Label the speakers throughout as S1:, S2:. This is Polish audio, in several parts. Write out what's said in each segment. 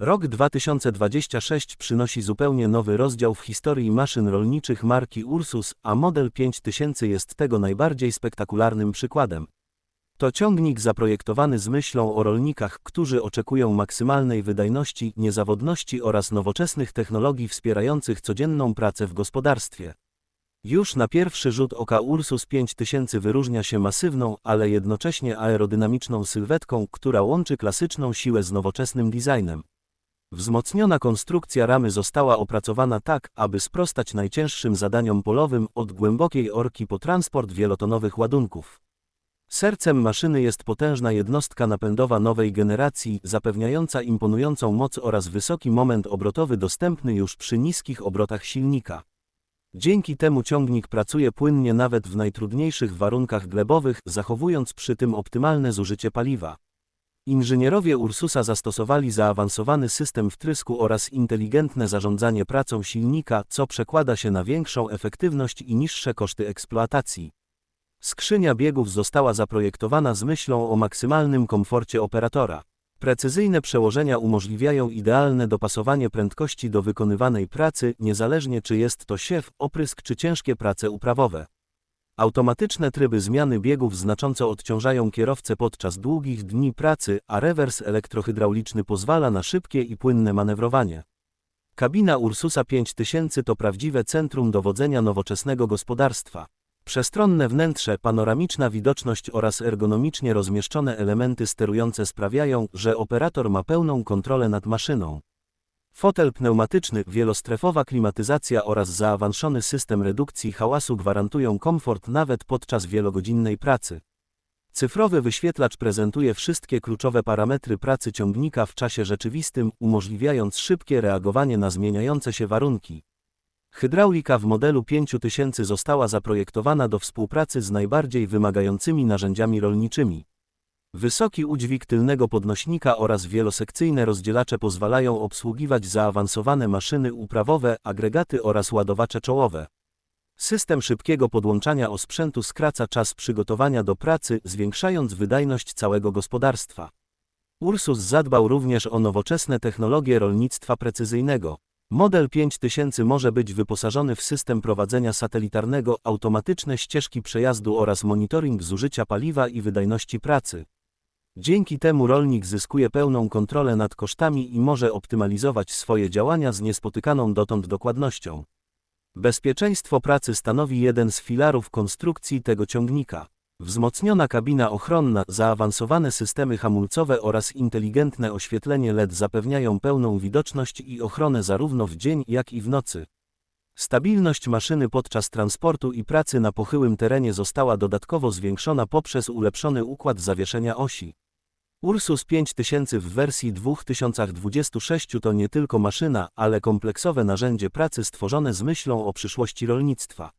S1: Rok 2026 przynosi zupełnie nowy rozdział w historii maszyn rolniczych marki Ursus, a model 5000 jest tego najbardziej spektakularnym przykładem. To ciągnik zaprojektowany z myślą o rolnikach, którzy oczekują maksymalnej wydajności, niezawodności oraz nowoczesnych technologii wspierających codzienną pracę w gospodarstwie. Już na pierwszy rzut oka Ursus 5000 wyróżnia się masywną, ale jednocześnie aerodynamiczną sylwetką, która łączy klasyczną siłę z nowoczesnym designem. Wzmocniona konstrukcja ramy została opracowana tak, aby sprostać najcięższym zadaniom polowym od głębokiej orki po transport wielotonowych ładunków. Sercem maszyny jest potężna jednostka napędowa nowej generacji, zapewniająca imponującą moc oraz wysoki moment obrotowy dostępny już przy niskich obrotach silnika. Dzięki temu ciągnik pracuje płynnie nawet w najtrudniejszych warunkach glebowych, zachowując przy tym optymalne zużycie paliwa. Inżynierowie Ursusa zastosowali zaawansowany system wtrysku oraz inteligentne zarządzanie pracą silnika, co przekłada się na większą efektywność i niższe koszty eksploatacji. Skrzynia biegów została zaprojektowana z myślą o maksymalnym komforcie operatora. Precyzyjne przełożenia umożliwiają idealne dopasowanie prędkości do wykonywanej pracy, niezależnie czy jest to siew, oprysk czy ciężkie prace uprawowe. Automatyczne tryby zmiany biegów znacząco odciążają kierowcę podczas długich dni pracy, a rewers elektrohydrauliczny pozwala na szybkie i płynne manewrowanie. Kabina Ursusa 5000 to prawdziwe centrum dowodzenia nowoczesnego gospodarstwa. Przestronne wnętrze, panoramiczna widoczność oraz ergonomicznie rozmieszczone elementy sterujące sprawiają, że operator ma pełną kontrolę nad maszyną. Fotel pneumatyczny, wielostrefowa klimatyzacja oraz zaawansowany system redukcji hałasu gwarantują komfort nawet podczas wielogodzinnej pracy. Cyfrowy wyświetlacz prezentuje wszystkie kluczowe parametry pracy ciągnika w czasie rzeczywistym, umożliwiając szybkie reagowanie na zmieniające się warunki. Hydraulika w modelu 5000 została zaprojektowana do współpracy z najbardziej wymagającymi narzędziami rolniczymi. Wysoki udźwig tylnego podnośnika oraz wielosekcyjne rozdzielacze pozwalają obsługiwać zaawansowane maszyny uprawowe, agregaty oraz ładowacze czołowe. System szybkiego podłączania osprzętu skraca czas przygotowania do pracy, zwiększając wydajność całego gospodarstwa. Ursus zadbał również o nowoczesne technologie rolnictwa precyzyjnego. Model 5000 może być wyposażony w system prowadzenia satelitarnego, automatyczne ścieżki przejazdu oraz monitoring zużycia paliwa i wydajności pracy. Dzięki temu rolnik zyskuje pełną kontrolę nad kosztami i może optymalizować swoje działania z niespotykaną dotąd dokładnością. Bezpieczeństwo pracy stanowi jeden z filarów konstrukcji tego ciągnika. Wzmocniona kabina ochronna, zaawansowane systemy hamulcowe oraz inteligentne oświetlenie LED zapewniają pełną widoczność i ochronę zarówno w dzień, jak i w nocy. Stabilność maszyny podczas transportu i pracy na pochyłym terenie została dodatkowo zwiększona poprzez ulepszony układ zawieszenia osi. Ursus 5000 w wersji 2026 to nie tylko maszyna, ale kompleksowe narzędzie pracy stworzone z myślą o przyszłości rolnictwa.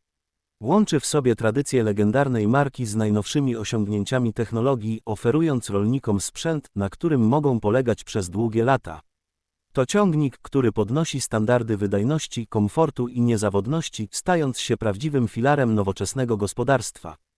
S1: Łączy w sobie tradycję legendarnej marki z najnowszymi osiągnięciami technologii, oferując rolnikom sprzęt, na którym mogą polegać przez długie lata. To ciągnik, który podnosi standardy wydajności, komfortu i niezawodności, stając się prawdziwym filarem nowoczesnego gospodarstwa.